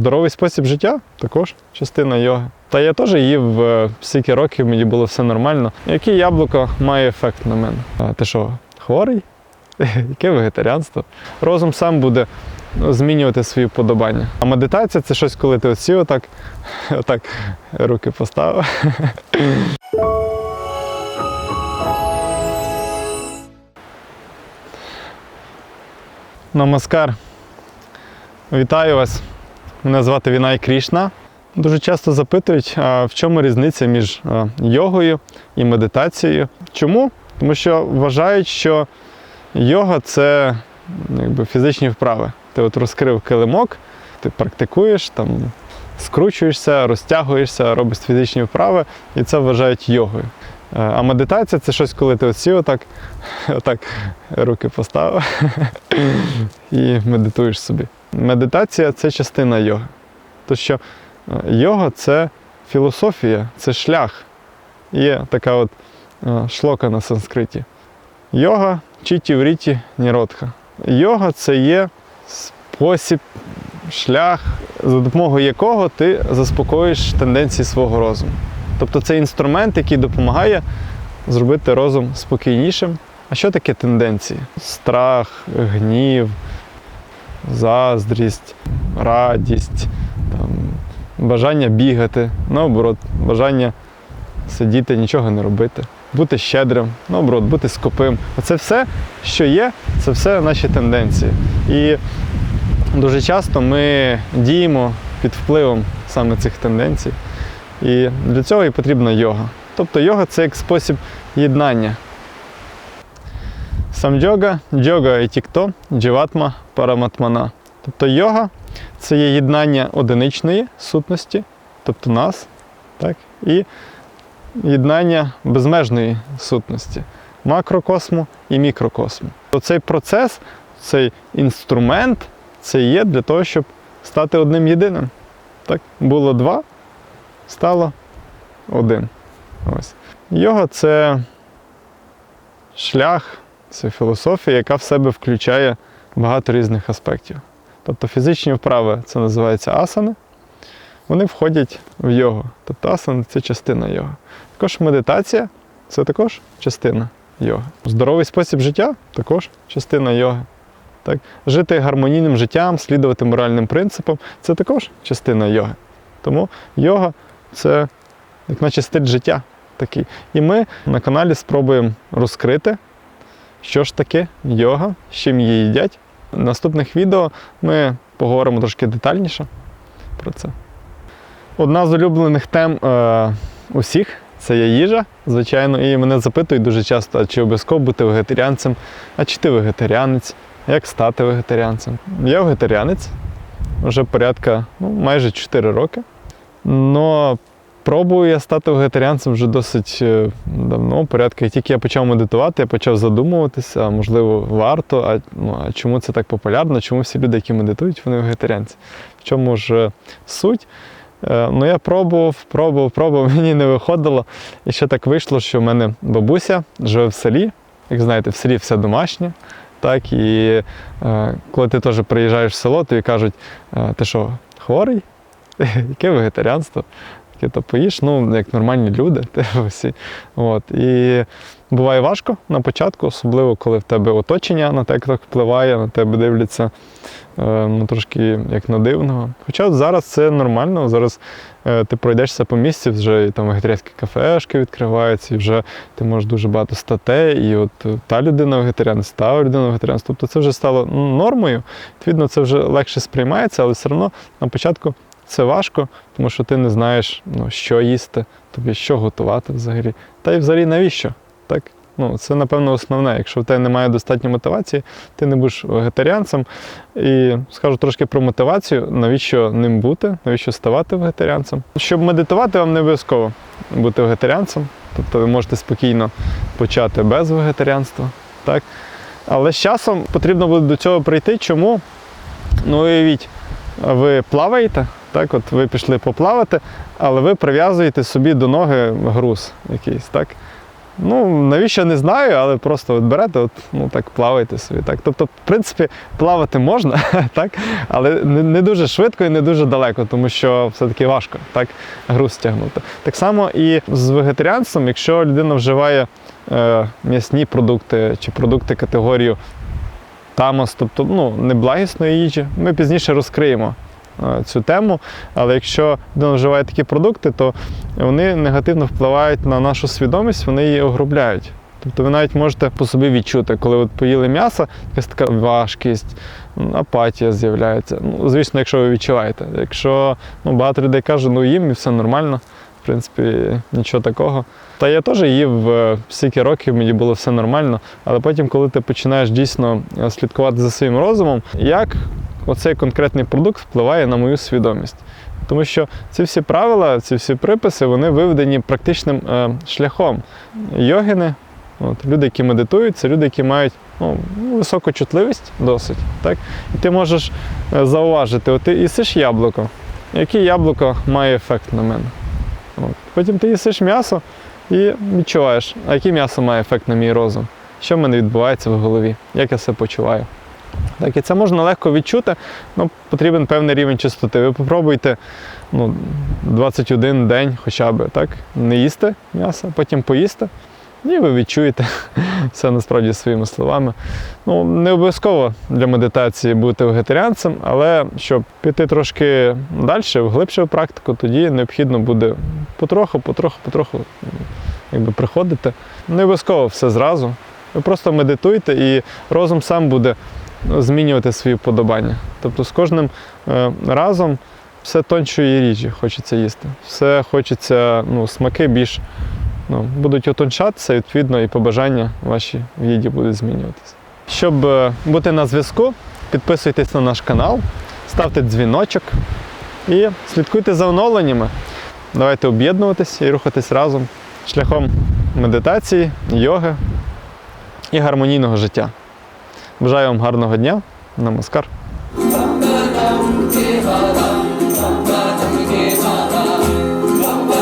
Здоровий спосіб життя також частина йоги. Та я теж їв е, стільки років, мені було все нормально. Яке яблуко має ефект на мене? А ти що, хворий? Яке вегетаріанство? Розум сам буде ну, змінювати свої вподобання. А медитація це щось, коли ти оці отак, отак руки поставив. Намаскар. Вітаю вас. Мене звати Вінай Крішна. Дуже часто запитують, в чому різниця між йогою і медитацією. Чому? Тому що вважають, що йога це якби, фізичні вправи. Ти от розкрив килимок, ти практикуєш, там, скручуєшся, розтягуєшся, робиш фізичні вправи, і це вважають йогою. Е, А медитація це щось, коли ти оці отак, отак руки поставив і медитуєш собі. Медитація це частина йоги. То що е, йога це філософія, це шлях. Є така от е, шлока на санскриті. Йога чіті вріті ніродха. Йога це є спосіб, шлях, за допомогою якого ти заспокоїш тенденції свого розуму. Тобто це інструмент, який допомагає зробити розум спокійнішим. А що таке тенденції? Страх, гнів, заздрість, радість, там, бажання бігати, наоборот, бажання сидіти, нічого не робити, бути щедрим, наоборот, бути скупим. Оце все, що є, це все наші тенденції. І дуже часто ми діємо під впливом саме цих тенденцій. І для цього і потрібна йога. Тобто йога це як спосіб єднання. Самджога, джога і тікто, дживатма, параматмана. Тобто йога це є єднання одиничної сутності, тобто нас, так, і єднання безмежної сутності, макрокосму і мікрокосму. Цей процес, цей інструмент, це є для того, щоб стати одним єдиним. Так? Було два, стало один. Ось. Йога це шлях, це філософія, яка в себе включає багато різних аспектів. Тобто фізичні вправи це називається асани, вони входять в йогу. Тобто асани це частина йоги. Також медитація це також частина йоги. Здоровий спосіб життя також частина йоги. Так? Жити гармонійним життям, слідувати моральним принципам це також частина йоги. Тому йога це як наче стиль життя такий. І ми на каналі спробуємо розкрити, що ж таке йога, з чим її їдять. В наступних відео ми поговоримо трошки детальніше про це. Одна з улюблених тем е, усіх це є їжа, звичайно, і мене запитують дуже часто, а чи обов'язково бути вегетаріанцем, а чи ти вегетаріанець, як стати вегетаріанцем. Я вегетаріанець вже порядка ну, майже 4 роки. Но пробую я стати вегетаріанцем вже досить е, давно, порядка. І тільки я почав медитувати, я почав задумуватися, можливо, варто, а, ну, а чому це так популярно, чому всі люди, які медитують, вони вегетаріанці. В чому ж е, суть? Е, Ну, я пробував, пробував, пробував, мені не виходило. І ще так вийшло, що в мене бабуся живе в селі. Як знаєте, в селі все домашнє. Так, і е, коли ти теж приїжджаєш в село, тобі кажуть, ти що, хворий? Яке вегетаріанство? Таке то поїш, ну, як нормальні люди, всі. От. І буває важко на початку, особливо коли в тебе оточення на тебе так впливає, на тебе дивляться е, ну, трошки як на дивного. Хоча зараз це нормально, зараз е, ти пройдешся по місці, вже і там вегетаріанські кафешки відкриваються, і вже ти можеш дуже багато статей, і от та людина вегетаріанець, та людина вегетаріанець. Тобто це вже стало ну, нормою. Відповідно, це вже легше сприймається, але все одно на початку це важко, тому що ти не знаєш, ну, що їсти, тобі що готувати взагалі. Та й взагалі навіщо? Так? Ну, це, напевно, основне. Якщо в тебе немає достатньо мотивації, ти не будеш вегетаріанцем. І скажу трошки про мотивацію, навіщо ним бути, навіщо ставати вегетаріанцем. Щоб медитувати, вам не обов'язково бути вегетаріанцем. Тобто ви можете спокійно почати без вегетаріанства. Так? Але з часом потрібно буде до цього прийти. Чому? Ну, уявіть, ви плаваєте, так, от ви пішли поплавати, але ви прив'язуєте собі до ноги груз якийсь, так? Ну, навіщо не знаю, але просто от берете, от, ну так плавайте собі. Так. Тобто, в принципі, плавати можна, так? але не, не дуже швидко і не дуже далеко, тому що все-таки важко так, груз тягнути. Так само і з вегетаріанством, якщо людина вживає е, м'ясні продукти чи продукти категорію тамос, тобто ну, неблагісної їжі, ми пізніше розкриємо цю тему. Але якщо людина вживає такі продукти, то вони негативно впливають на нашу свідомість, вони її огрубляють. Тобто ви навіть можете по собі відчути, коли от поїли м'ясо, якась така важкість, апатія з'являється. Ну, звісно, якщо ви відчуваєте. Якщо ну, багато людей кажуть, ну їм і все нормально, в принципі, нічого такого. Та я теж їв е, стільки років, мені було все нормально. Але потім, коли ти починаєш дійсно е, слідкувати за своїм розумом, як оцей конкретний продукт впливає на мою свідомість. Тому що ці всі правила, ці всі приписи, вони виведені практичним е, шляхом. Йогіни, от, люди, які медитують, це люди, які мають ну, високу чутливість досить. Так? І ти можеш е, зауважити, от ти їсиш яблуко, яке яблуко має ефект на мене. От. Потім ти їсиш м'ясо і відчуваєш, а яке м'ясо має ефект на мій розум, що в мене відбувається в голові, як я себе почуваю. Так, і це можна легко відчути, ну, потрібен певний рівень чистоти. Ви попробуйте ну, 21 день хоча б так, не їсти м'ясо, потім поїсти, і ви відчуєте все насправді своїми словами. Ну, не обов'язково для медитації бути вегетаріанцем, але щоб піти трошки далі, в глибшу практику, тоді необхідно буде потроху, потроху, потроху якби, приходити. Не обов'язково все зразу. Ви просто медитуйте і розум сам буде змінювати свої вподобання. Тобто з кожним е, разом все тоншої ріжі хочеться їсти. Все хочеться, ну, смаки більш ну, будуть утончатися, і, відповідно, і побажання ваші в їді будуть змінюватися. Щоб е, бути на зв'язку, підписуйтесь на наш канал, ставте дзвіночок і слідкуйте за оновленнями. Давайте об'єднуватись і рухатись разом шляхом медитації, йоги і гармонійного життя. Бажаю вам гарного дня. Намаскар.